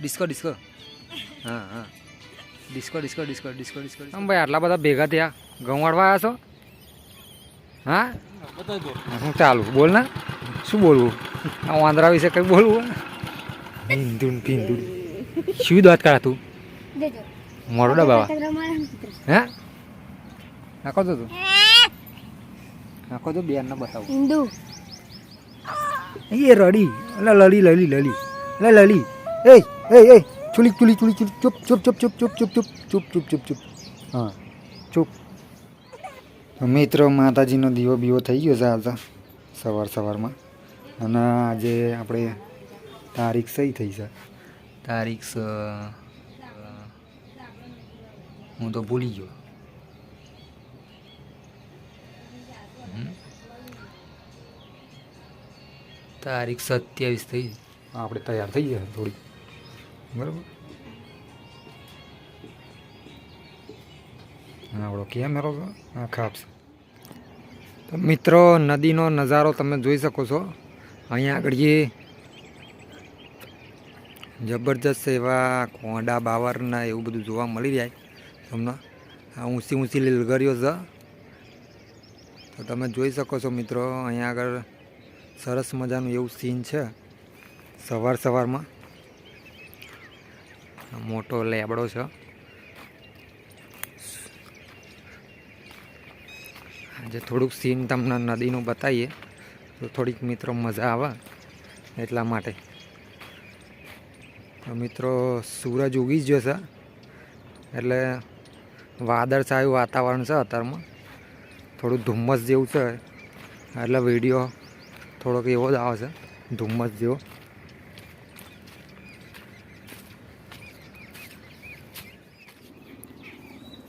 Disco disco. હા હા. Disco disco disco disco disco આમ ભાઈ આટલા બધા ભેગા થયા. ઘઉં વાળવા આવ્યા છો? હા? હું ચાલુ. બોલ ને. શું બોલવું? આ વાંદરા વિશે કંઈ બોલવું? ભીંદુન ભીંદુન. શું દાંત કાઢા તું? દેજો. મોડો ડબાવા હે? નાખો તો તું. નાખો તો બેન ને બતાવું. હિન્દુ એ રડી. એટલે લડી લલી લલી એટલે લલી এই এই এই চুলি ચુલી ચુલી চুলি চুপ চুপ চুপ চুপ চুপ চুপ চুપ চুপ ચૂપ ચૂપ ચૂપ હા ચૂપ મિત્ર, માતાજીનો દીવો બીવો થઈ ગયો છે આજે સવાર સવારમાં. અને આજે આપણે તારીખ સહી થઈ છે. તારીખ હું તો ભૂલી ગયો. તારીખ સત્યાવીસ થઈ. આપણે તૈયાર થઈ ગયા થોડી બરાબર આપણો કેમેરો હા ખાપશે તો મિત્રો નદીનો નજારો તમે જોઈ શકો છો અહીંયા આગળ જે જબરજસ્ત એવા કોંડા બાવરના એવું બધું જોવા મળી જાય તમને આ ઊંચી ઊંચી લીલગરીઓ છે તો તમે જોઈ શકો છો મિત્રો અહીંયા આગળ સરસ મજાનું એવું સીન છે સવાર સવારમાં મોટો લેબડો છે. આજે થોડુંક સીન તમને નદીનું બતાવીએ. તો થોડીક મિત્રો મજા આવે એટલા માટે. તો મિત્રો, સૂરજ ઉગી જ ગયો છે. એટલે વાદળછાયું વાતાવરણ છે અત્યારમાં. થોડું ધુમ્મસ જેવું છે. એટલે વીડિયો થોડોક એવો જ આવે છે. ધુમ્મસ જેવો.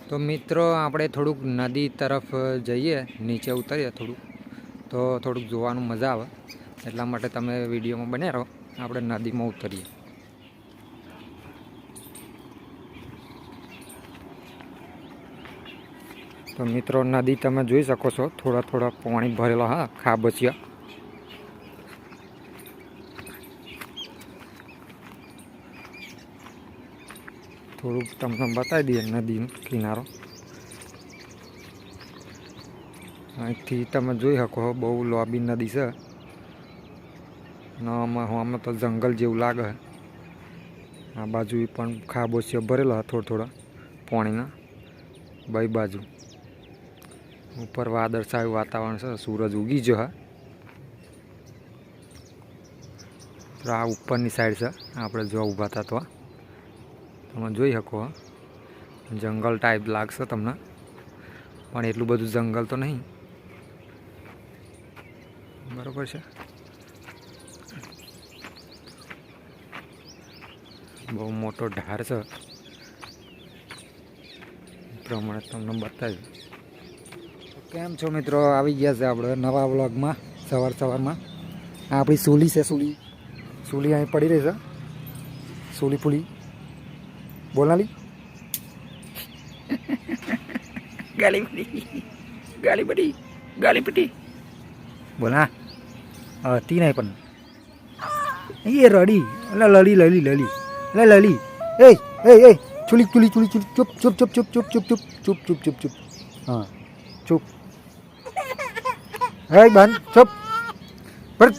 તો મિત્રો, આપણે થોડુંક નદી તરફ જઈએ, નીચે ઉતરીએ થોડુંક. તો થોડુંક જોવાનું મજા આવે. એટલા માટે તમે વિડીયોમાં બન્યા રહો. આપણે નદીમાં ઉતરીએ. તો મિત્રો, નદી તમે જોઈ શકો છો. થોડા થોડા પાણી ભરેલા, હા, ખાબચિયા. થોડુંક તમને બતાવી દઈએ નદીનો કિનારો. અહીંથી તમે જોઈ શકો બહુ લોબી નદી છે. આમાં તો જંગલ જેવું લાગે. આ બાજુ પણ ખાબોચિયા ભરેલા થોડા થોડા, પાણીના. બે બાજુ. ઉપર વાદળછાયું વાતાવરણ છે, સૂરજ ઉગી જો હા. આ ઉપરની સાઈડ છે, આપણે જો ઊભા હતા તો. તમે જોઈ શકો જંગલ ટાઈપ લાગશે તમને. પણ એટલું બધું જંગલ તો નહીં. બરાબર છે? બહુ મોટો ઢાર છે. પ્રમાણે તમને બતાવ્યું કેમ છો મિત્રો? આવી ગયા છે આપણે નવા વ્લોગમાં, સવાર સવારમાં. આ આપણી સુલી છે, સુલી. સુલી અહીં પડી રહી છે. સુલી ફૂલી બોલાલી ગાલી પડી ગાલી પડી ગાલી પડી બોલા હતી નહીં પણ એ રડી એટલે લલી લલી લલી એટલે લલી એ એ એ ચુલી ચુલી ચુલી ચુલી ચૂપ ચૂપ ચૂપ ચૂપ ચૂપ ચૂપ ચૂપ ચૂપ ચૂપ ચૂપ ચૂપ હા ચૂપ હે બંધ ચૂપ પર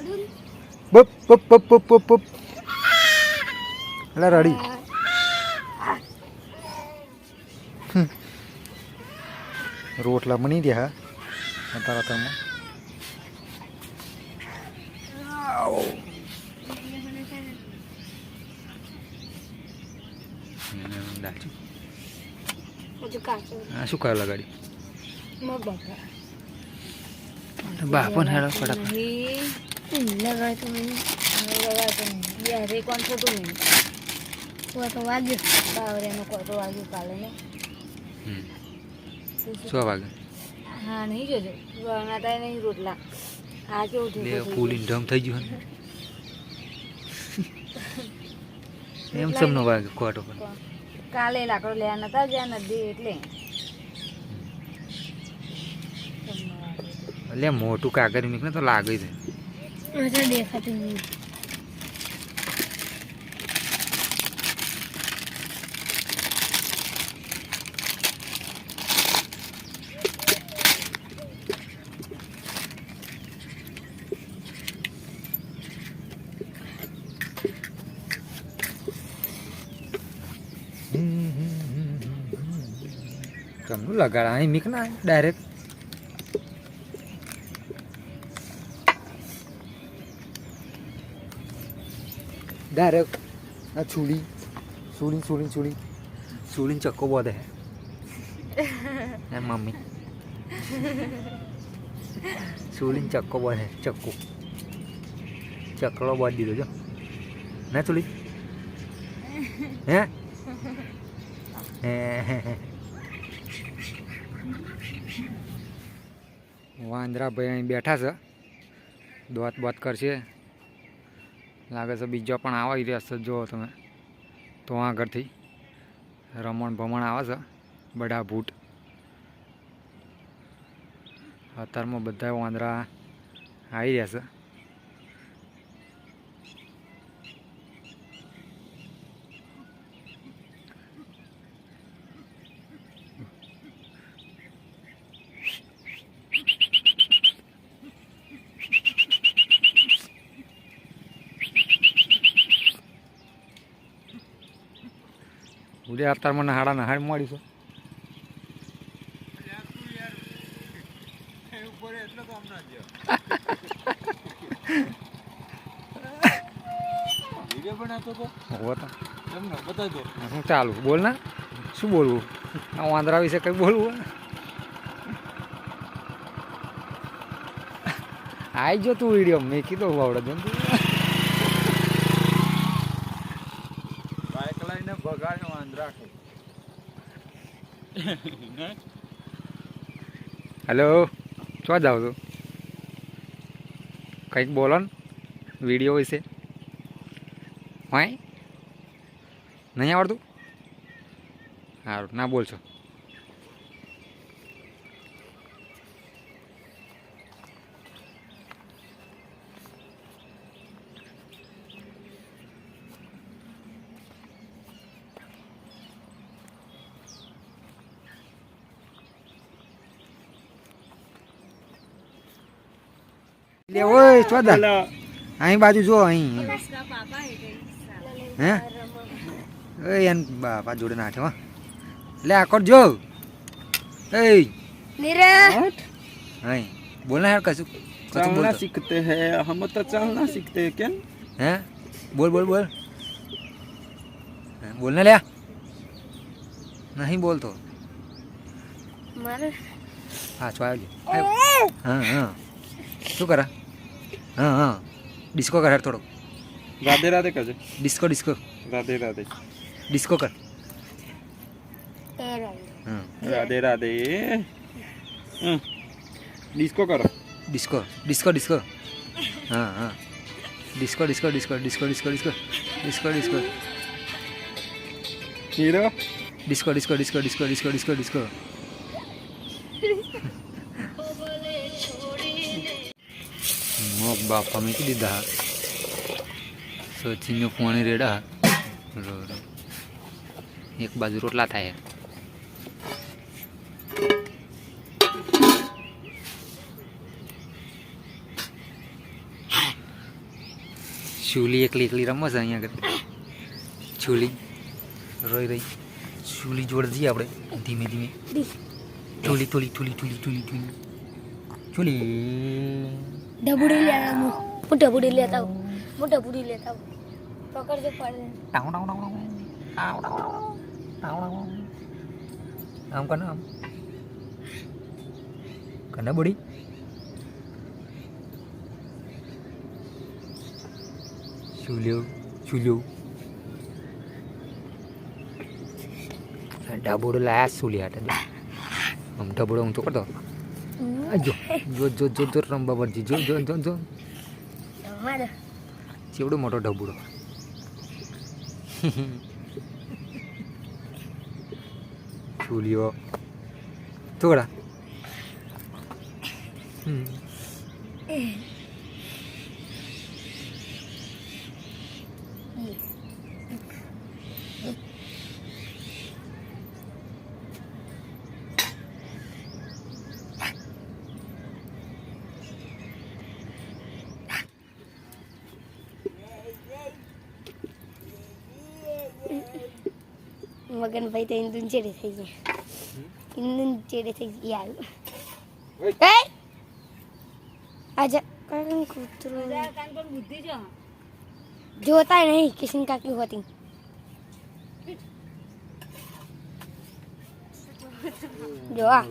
રોટલા બની રહ્યા તારા તરમાં શું કયો લગાડી બાપો ને તો વાગ્યું કાવરે નો કોટો વાગ્યું કાલે ને શું વાગે હા નહીં જોજો. બનાતા નહીં રોટલા. આ કેવું થયું ફૂલીને ઢમ થઈ ગયું. ને. એમ સમનો વાગે ખોટો પણ કાલે લાકડો લેવા નતા જ્યાં નદી એટલે. એટલે મોટું કાગળ મીકને તો લાગે છે દેખાતું નહીં. કમનું લગાડા. અહીં મીક ના ડાયરેક્ટ ડાયરેક્ટ આ છુલી છુલી છુલી છુલી છુલીને ચક્કો બોધે એ મમ્મી. છુલીને ચક્કો બોધે ચક્કો. ચકડો બોધ દીધો જો. ના છુલી હે હે. વાંદરા ભાઈ અહીં બેઠા છે. દોત બોત કરશે. લાગે છે બીજો પણ આવી રહ્યા છે જુઓ તમે તો આગળથી રમણ ભમણ આવે છે. બડા ભૂટ અત્યારમાં બધા વાંદરા આવી રહ્યા છે. ઉદય અત્યારે મને હાડા નહાડ મળી છે ચાલુ, બોલ ના. શું બોલવું? આ વાંદરા વિશે કંઈ બોલવું આવી જો તું વીડિયો, મેં કીધું વાવડે જમ બાઇક લઈને ભગા વાંદરા હેલો શું જાવ છો? કંઈક બોલો ને, વીડિયો વિશે. હોય? નહીં આવડતું? સારું ના બોલશો. ઓય ચોદા અહીં બાજુ જો અહીં. હે? એન બાપા જોડે નાઠો લે આકોર જો? એય. નીરજ બોલ ના યાર કશું કશું શીખતે હે હમ તો ચાલના શીખતે હે હે? બોલ બોલ બોલ. બોલ ના લે. નહીં બોલતો. મારે. હા છો આવજો. હા. શું કરા? હા હા ડિસ્કો કર હેર થોડો રાધે રાધે કરજે disco disco Radhe Radhe disco કર રાધે રાધે ડિસ્કો કરો ડિસ્કો ડિસ્કો ડિસ્કો હા હા disco disco disco disco disco disco disco disco hero disco disco disco disco disco disco disco બાફા મૂકી દીધા. સોચીનું પાણી રેડા. એક બાજુ રોટલા થાય. શૂલી એકલી એકલી રમો છે અહીંયા આગળ. છુલી રોઈ રહી છુલી જોડ જઈએ આપણે. ધીમે ધીમે. થોલી થોલી થોલી થોલી થોલી થોલી થોલી ડબુડી લે હું હું ડબુડી લેતા આવું. હું ડબુડી લેતા આવું. પકડજો પડે ટાઉ ટાઉ ટાઉ ટાઉ. ટાઉ ટાઉ. આમ કને આમ. કને બુડી. છુલ્યો છુલ્યો ડાબોડો લાયા સુલી હતા આમ ડાબોડો તો કરતો Hmm. Ayo, jo jo jo jo rambah banji jo jo jo jo. Mana? Si udah motor dah buru. Julio, tuh lah. Hmm. Eh. Maganbhai તો ઇન્દુન ચેડે થઈ ગયા ઇન્દુન ચેડે થઈ ઓય. એ આજા કરણ કૂતરું જોતા નહીં કિશન કાકી હોતી જો આ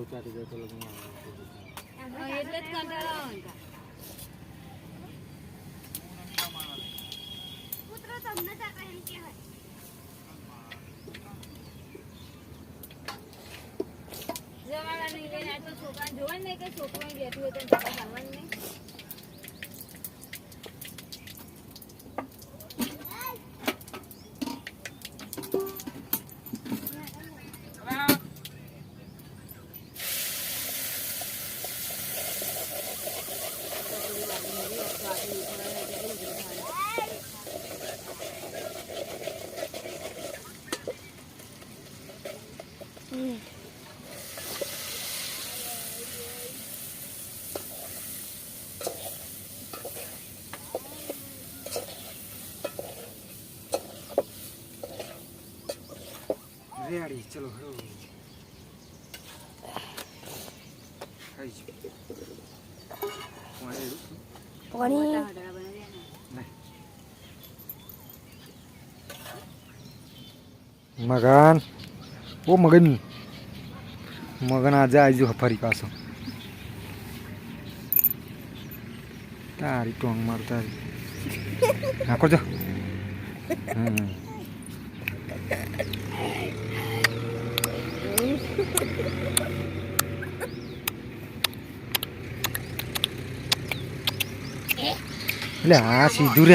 હમ. ચલો પાણી મગન. ઓ મગન. મગન આજે આવજો ફરી પાછો. તારી ટોંગ માર તારી નાખો જો. હમ. Going આ સીધું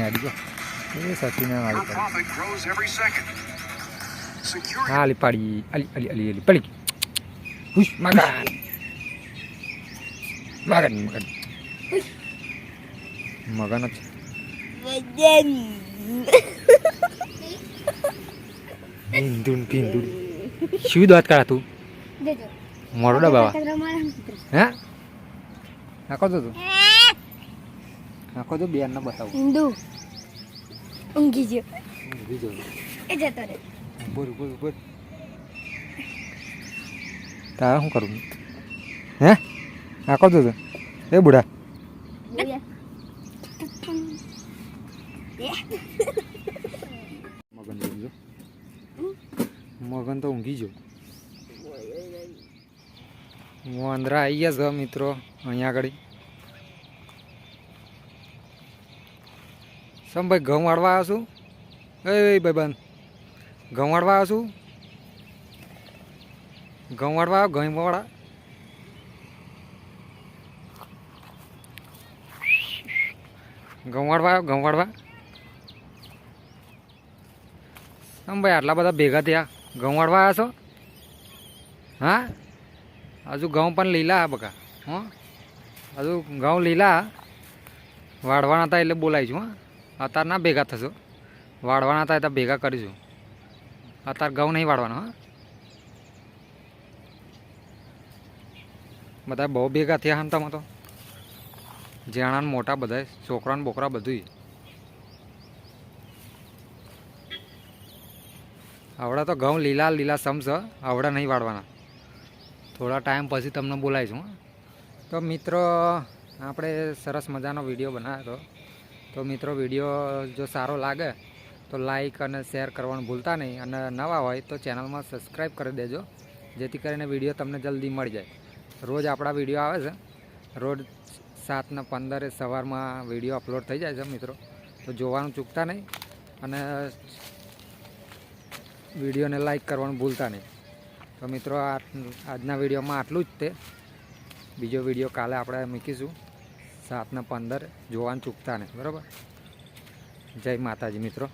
આડી પણ એ સચીને your મારી પડી હા અલી પાડી. અલી અલી અલી પડી હુશ મગન મગન મગન મગન જ. ભીંદુન ભીંદુન. શું દાંત કાઢા તું? રમાડે. કૂતરું. હે? નાખો તો તું. નાખો તો બેન ને બતાવું. હિન્દુ ઊંઘી ગયો. ઊભી જાઉં એ જતો રે બોલ બોલ બોલ તારે શું કરું હે? નાખો તો. એ બુઢા મગન જોજો મગન તો ઊંઘી જો હું વાંદરા આવી ગયા છો મિત્રો, અહીંયા આગળ. સમ ભાઈ ઘઉં વાળવા આવ્યો છું એ ભાઈબંધ ઘઉં વાળવા આવ્યો છું ઘઉં વાળવા આવ્યો ઘઉં વાળા. ઘઉં વાળવા આવ્યો ઘઉં વાળવા. સમ ભાઈ આટલા બધા ભેગા થયા. ઘઉં વાળવા આવ્યા છો? હા? હજુ ઘઉં પણ લીલા બકા, હં? હજુ ઘઉં લીલા, વાળવાના હતા એટલે બોલાવીશું, હા? અત્યારે ના ભેગા થશો. વાળવાના હતા એટલે ભેગા કરીશું. અત્યારે ઘઉં નહીં વાળવાના, હા? બધા બહુ ભેગા થયા હમ તમે તો? જેણાને મોટા બધા છોકરાને બોકરા બધું આવડા તો ઘઉં લીલા લીલા સમસ આવડા નહીં વાળવાના. થોડા ટાઈમ પછી તમને બોલાવીશું. તો મિત્રો, આપણે સરસ મજાનો વીડિયો બનાવ્યો હતો. તો મિત્રો, વીડિયો જો સારો લાગે, તો લાઈક અને શેર કરવાનું ભૂલતા નહીં. અને નવા હોય તો ચેનલમાં સબસ્ક્રાઈબ કરી દેજો, જેથી કરીને વીડિયો તમને જલ્દી મળી જાય. રોજ આપણા વીડિયો આવે છે. રોજ સાતના પંદરે સવારમાં વીડિયો અપલોડ થઈ જાય છે, મિત્રો. તો જોવાનું ચૂકતા નહીં. અને વિડીયોને લાઈક કરવાનું ભૂલતા નહીં. તો મિત્રો આજના વિડીયોમાં આટલું જ તે. બીજો વીડિયો કાલે આપણે મૂકીશું. સાતના પંદર, જોવાનું ચૂકતા નહીં. બરાબર? જય માતાજી મિત્રો.